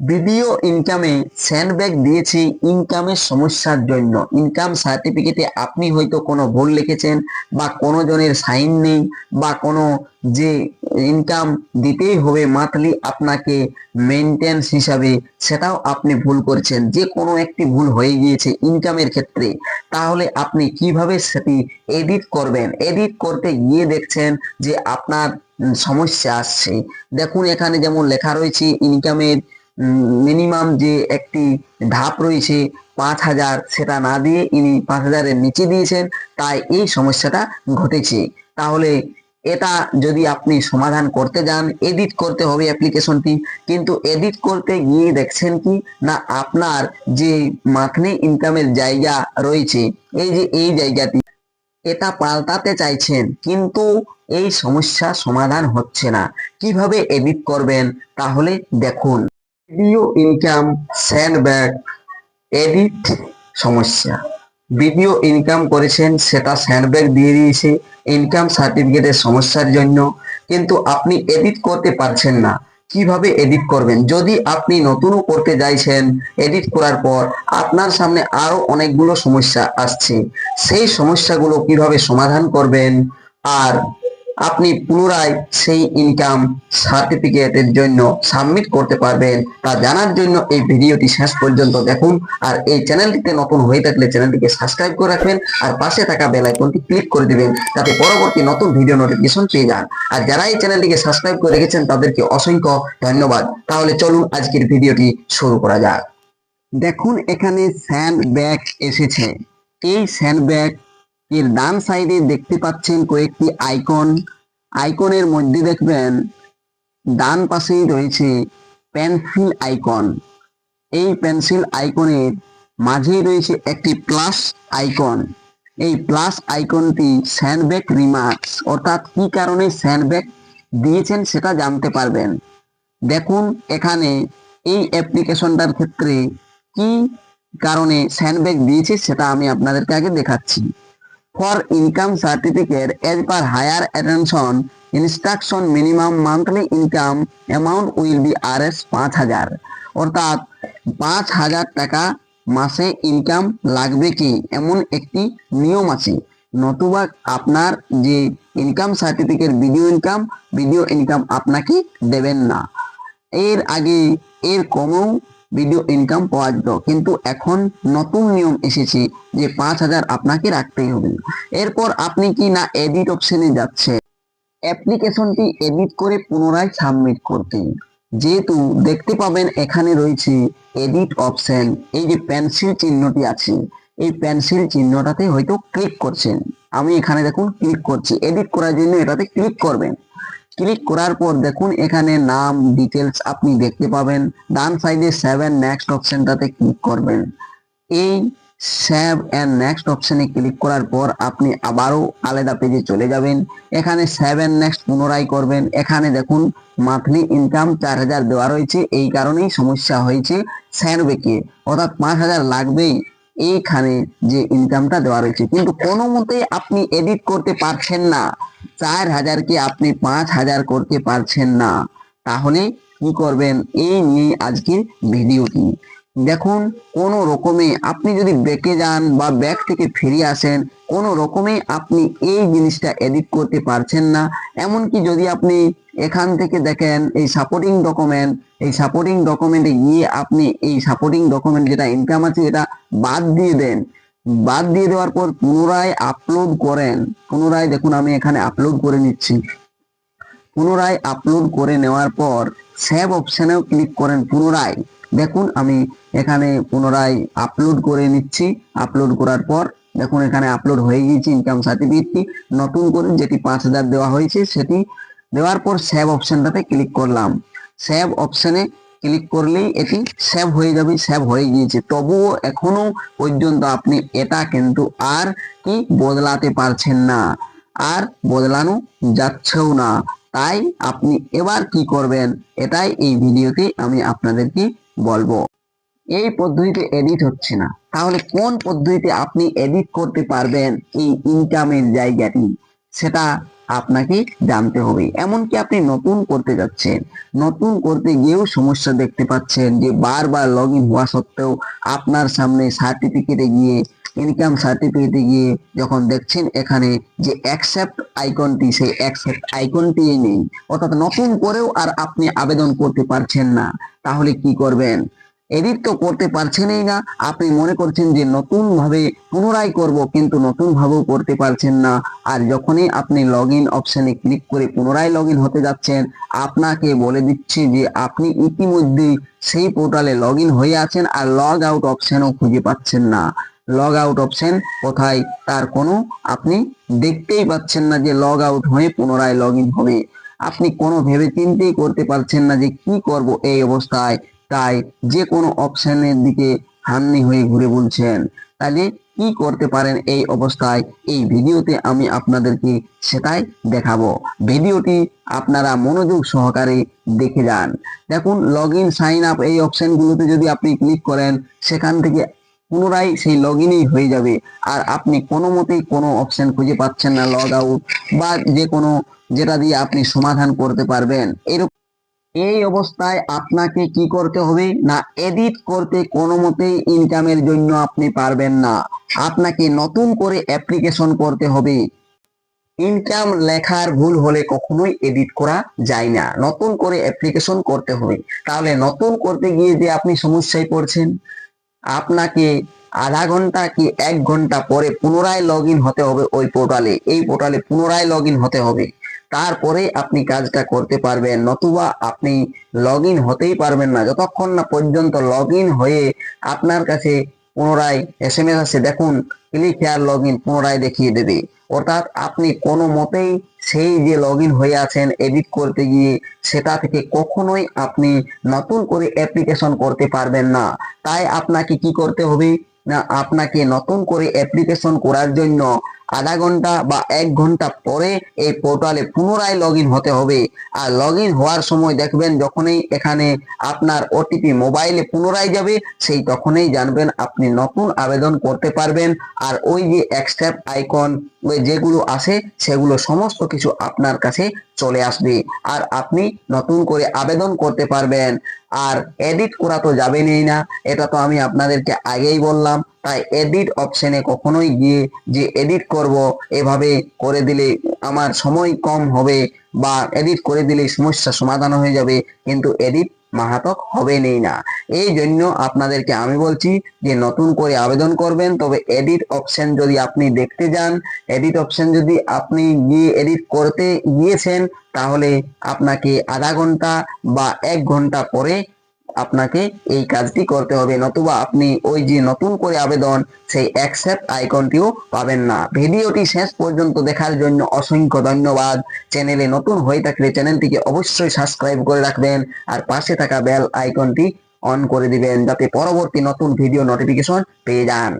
Video ইনকামে স্যান্ডব্যাগ দিয়েছি ইনকামের সমস্যার জন্য। ইনকাম সার্টিফিকেটে আপনি হয়তো কোনো ভুল লিখেছেন বা কোনো জনের সাইন নেই বা কোনো যে ইনকাম দিতেই হবে মান্থলি আপনাকে মেনটেন্স হিসাবে, সেটাও আপনি ভুল করছেন। যে কোনো একটি ভুল হয়ে গিয়েছে ইনকামের ক্ষেত্রে, তাহলে আপনি কীভাবে সেটি এডিট করবেন? এডিট করতে গিয়ে দেখছেন যে আপনার সমস্যা আসছে। দেখুন এখানে যেমন লেখা রয়েছে ইনকামের মিনিমাম যে একটি ধাপ রয়েছে পাঁচ হাজার, সেটা না দিয়ে ইনি পাঁচ হাজারের নিচে দিয়েছেন, তাই এই সমস্যাটা ঘটেছে। তাহলে এটা যদি আপনি সমাধান করতে যান, এডিট করতে হবে অ্যাপ্লিকেশনটি, কিন্তু এডিট করতে গিয়ে দেখছেন কি, না আপনার যে মান্থলি ইনকামের জায়গা রয়েছে, এই যে এই জায়গাটি, এটা পাল্টাতে চাইছেন, কিন্তু এই সমস্যা সমাধান হচ্ছে না। কীভাবে এডিট করবেন, তাহলে দেখুন। ভিডিও ইনকাম স্যান্ডব্যাগ এডিট সমস্যা। ভিডিও ইনকাম করেছেন, সেটা স্যান্ডব্যাগ দিয়ে দিয়েছে ইনকাম সার্টিফিকেটের সমস্যার জন্য। কিন্তু আপনি এডিট করতে পারছেন না। কীভাবে এডিট করবেন? যদি আপনি নতুনও করতে চাইছেন এডিট করার পর আপনার সামনে আরও অনেকগুলো সমস্যা আসছে। সেই সমস্যাগুলো কীভাবে সমাধান করবেন? আর আপনি পুনরায় সেই ইনকাম সার্টিফিকেটের জন্য সাবমিট করতে পারবেন। তা জানার জন্য এই ভিডিওটি শেষ পর্যন্ত দেখুন আর এই চ্যানেলটিতে নতুন হয়ে থাকলে চ্যানেলটিকে সাবস্ক্রাইব করে রাখবেন আর পাশে থাকা বেল আইকনটি ক্লিক করে দিবেন যাতে পরবর্তী নতুন ভিডিও নোটিফিকেশন পেয়ে যান। আর যারা এই চ্যানেলটিকে সাবস্ক্রাইব করে রেখেছেন তাদেরকে অসংখ্য ধন্যবাদ। তাহলে চলুন আজকের ভিডিওটি শুরু করা যাক। দেখুন এখানে স্যান্ড ব্যাগ এসেছে। এই স্যান্ড ব্যাগ এর ডান সাইডে দেখতে পাচ্ছেন কয়েকটি আইকন। আইকনের মধ্যে দেখবেন ডান পাশেই রয়েছে পেন্সিল আইকন। এই পেন্সিল আইকনের মাঝেই রয়েছে একটি প্লাস আইকন। এই প্লাস আইকনটি স্যান্ডব্যাগ রিমার্কস। অর্থাৎ কি কারণে স্যান্ডব্যাগ দিয়েছেন সেটা জানতে পারবেন। দেখুন এখানে এই অ্যাপ্লিকেশনটার ক্ষেত্রে কি কারণে স্যান্ডব্যাগ দিয়েছে সেটা আমি আপনাদেরকে আগে দেখাচ্ছি। Certificate as per higher attention, instruction minimum monthly income amount will be R S পাঁচ হাজার। অর্থাৎ পাঁচ হাজার টাকা মাসে ইনকাম লাগবে কি? এমন একটি নিয়ম আছে। নতুবা আপনার যে income certificate, video income video income আপনাকে দেবেন না। এর আগে এর কমেও ভিডিও ইনকাম পাওয়া যেত। কিন্তু এখন নতুন নিয়ম এসেছে যে পাঁচ হাজার আপনাকে রাখতেই হবে। এরপর আপনি কি না এডিট অপশনে যাচ্ছে? অ্যাপ্লিকেশনটি এডিট করে পুনরায় সাবমিট করতে। যেহেতু দেখতে পাবেন এখানে রয়েছে এডিট অপশন এই যে পেন্সিল চিহ্নটি আছে, এই পেন্সিল চিহ্নটাতে হয়তো ক্লিক করছেন। আমি এখানে দেখুন ক্লিক করছি। এডিট করার জন্য এটাতে ক্লিক করবেন। ক্লিক করার পর দেখুন, এখানে নাম ডিটেলস আপনি দেখতে পাবেন। ডান সাইডে সেভেন নেক্সট অপশনটাতে ক্লিক করবেন। এই সেভ এন্ড নেক্সট অপশনে ক্লিক করার পর আপনি আবারও আলাদা পেজে চলে যাবেন। এখানে সেভেন নেক্সট পুনরায় করবেন। এখানে দেখুন মান্থলি ইনকাম চার হাজার দেওয়া রয়েছে। এই কারণেই সমস্যা হয়েছে স্যানবেকে অর্থাৎ পাঁচ হাজার লাগবেই এইখানে যে ইনকামটা দেওয়া রয়েছে। কিন্তু কোনো মতেই আপনি এডিট করতে পারছেন না। চার হাজারকে আপনি পাঁচ হাজার করতে পারছেন না? তাহলে কি করবেন? এই নিয়ে আজকের ভিডিওটি। দেখুন, কোন রকমে আপনি যদি ব্যাকে যান বা ব্যাক থেকে ফিরে আসেন, কোন রকমে আপনি এই জিনিসটা এডিট করতে পারছেন না। এমনকি যদি আপনি এখান থেকে দেখেন এই সাপোর্টিং ডকুমেন্ট এই সাপোর্টিং ডকুমেন্টে গিয়ে আপনি এই সাপোর্টিং ডকুমেন্ট যেটা ইনকাম আছে, এটা বাদ দিয়ে দেন। বাদ দিয়ে দেওয়ার পর পুনরায় আপলোড করেন। পুনরায় দেখুন, আমি এখানে আপলোড করে নিচ্ছি। পুনরায় আপলোড করে নেওয়ার পর সেভ অপশনেও ক্লিক করেন পুনরায়। দেখুন, আমি এখানে পুনরায় আপলোড করে নিচ্ছি। আপলোড করার পর দেখুন, এখানে আপলোড হয়ে গিয়েছে ইনকাম সার্টিফিকেটটি নতুন করে যেটি পাঁচ হাজার দেওয়া হয়েছে, সেটি দেওয়ার পর সেভ অপশনটাতে ক্লিক করলাম। সেভ অপশনে ক্লিক করলেই এটি সেভ হয়ে যাবে সেভ হয়ে গিয়েছে। তবুও এখনও পর্যন্ত আপনি এটা কিন্তু আর কি বদলাতে পারছেন না, আর বদলানো যাচ্ছেও না। তাই আপনি এবার কি করবেন? এটাই এই ভিডিওতে আমি আপনাদেরকে বলব। এই পদ্ধতিতে এডিট হচ্ছে না। তাহলে কোন পদ্ধতিতে আপনি এডিট করতে পারবেন এই ইনকামের জায়গাটি? সেটা আপনাকে জানতে হবে। এমনকি আপনি নতুন করতে যাচ্ছেন, নতুন করতে গিয়েও সমস্যা দেখতে পাচ্ছেন যে বারবার লগ ইন হওয়া সত্ত্বেও আপনার সামনে সার্টিফিকেটে গিয়ে ইনকাম সার্টিফিকেটে গিয়ে যখন দেখছেন এখানে যে অ্যাকসেপ্ট আইকনটি সেই অ্যাকসেপ্ট আইকনটি নেই। অর্থাৎ নতুন করেও আর আপনি আবেদন করতে পারছেন না। তাহলে কি করবেন? এডিট তো করতে পারছেনই না। আপনি মনে করছেন যে নতুন ভাবে পুনরায় করব, কিন্তু নতুন ভাবেও করতে পারছেন না। আর যখনই আপনি লগ ইন অপশনে ক্লিক করে পুনরায় লগ হতে যাচ্ছেন, আপনাকে বলে দিচ্ছে যে আপনি ইতিমধ্যেই সেই পোর্টালে লগ হয়ে আছেন আর লগ আউট অপশনও খুঁজে পাচ্ছেন না। লগ আউট অপশন কোথায় তার কোনো আপনি দেখতেই পাচ্ছেন না যে লগ আউট হয়ে পুনরায় লগ হবে। আপনি কোনো ভেবে চিন্তেই করতে পারছেন না যে কি করব এই অবস্থায়। তাই যে কোনো অপশনের দিকে হান্নি হয়ে ঘুরে বলছেন। তাহলে কি করতে পারেন এই অবস্থায়? এই ভিডিওতে আমি আপনাদেরকে সেটাই দেখাবো। ভিডিওটি আপনারা মনোযোগ সহকারে দেখে যান। দেখুন লগ ইন সাইন আপ এই অপশনগুলোতে যদি আপনি ক্লিক করেন, সেখান থেকে পুনরায় সেই লগ ইনই হয়ে যাবে। আর আপনি কোনো মতেই কোনো অপশন খুঁজে পাচ্ছেন না লগ আউট বা যে কোনো যেটা দিয়ে আপনি সমাধান করতে পারবেন। এরকম এই অবস্থায় আপনাকে কি করতে হবে? না এডিট করতে কোনো মতেই ইনকামের জন্য আপনি পারবেন না। আপনাকে নতুন করে অ্যাপ্লিকেশন করতে হবে। ইনকাম লেখার ভুল হলে কখনোই এডিট করা যায় না। নতুন করে অ্যাপ্লিকেশন করতে হবে। তাহলে নতুন করতে গিয়ে যে আপনি সমস্যায় পড়ছেন, আপনাকে আধা ঘণ্টা কি এক ঘণ্টা পরে পুনরায় লগ হতে হবে ওই পোর্টালে এই পোর্টালে পুনরায় লগ হতে হবে। তারপরে আপনি কাজটা করতে পারবেন, নতুবা আপনি লগ হতেই পারবেন না। যতক্ষণ না পর্যন্ত লগ হয়ে আপনার কাছে পুনরায় এস এম এস আসে, দেখুন ক্লিক হেয়ার লগ পুনরায় দেখিয়ে দেবে। অর্থাৎ আপনি কোনো মতেই সেই যে লগ হয়ে আছেন এডিট করতে গিয়ে সেটা থেকে কখনোই আপনি নতুন করে অ্যাপ্লিকেশন করতে পারবেন না। তাই আপনাকে কি করতে হবে? না, আপনাকে নতুন করে অ্যাপ্লিকেশন করার জন্য আধা ঘণ্টা বা এক ঘণ্টা পরে এই পোর্টালে পুনরায় লগ হতে হবে। আর লগ হওয়ার সময় দেখবেন যখনই এখানে আপনার ওটিপি মোবাইলে পুনরায় যাবে, সেই তখনই জানবেন আপনি নতুন আবেদন করতে পারবেন। আর ওই যে অ্যাকসেপ্ট আইকন যেগুলো আসে সেগুলো সমস্ত কিছু আপনার কাছে চলে আসবে। আর আপনি নতুন করে আবেদন করতে পারবেন। আর এডিট করা তো যাবেনই না, এটা তো আমি আপনাদেরকে আগেই বললাম। তাই এডিট অপশনে কখনোই গিয়ে যে এডিট করব, এভাবে করে দিলে আমার সময় কম হবে বা এডিট করে দিলে সমস্যা সমাধান হয়ে যাবে, কিন্তু এডিট মাহাতক হবে নেই না। এই জন্য আপনাদেরকে আমি বলছি যে নতুন করে আবেদন করবেন, তবে এডিট অপশন যদি আপনি দেখতে যান এডিট অপশন যদি আপনি গিয়ে এডিট করতে গিয়েছেন, তাহলে আপনাকে আধা ঘণ্টা বা এক ঘণ্টা পরে আপনাকে এই কাজটি করতে হবে, নতুবা আপনি ওই যে নতুন করে আবেদন, সেই অ্যাকসেপ্ট আইকনটিও পাবেন না। ভিডিওটি শেষ পর্যন্ত দেখার জন্য অসংখ্য ধন্যবাদ। চ্যানেলে নতুন হয়ে থাকলে চ্যানেলটিকে অবশ্যই সাবস্ক্রাইব করে রাখবেন আর পাশে থাকা বেল আইকনটি অন করে দিবেন, যাতে পরবর্তী নতুন ভিডিও নোটিফিকেশন পেয়ে যান।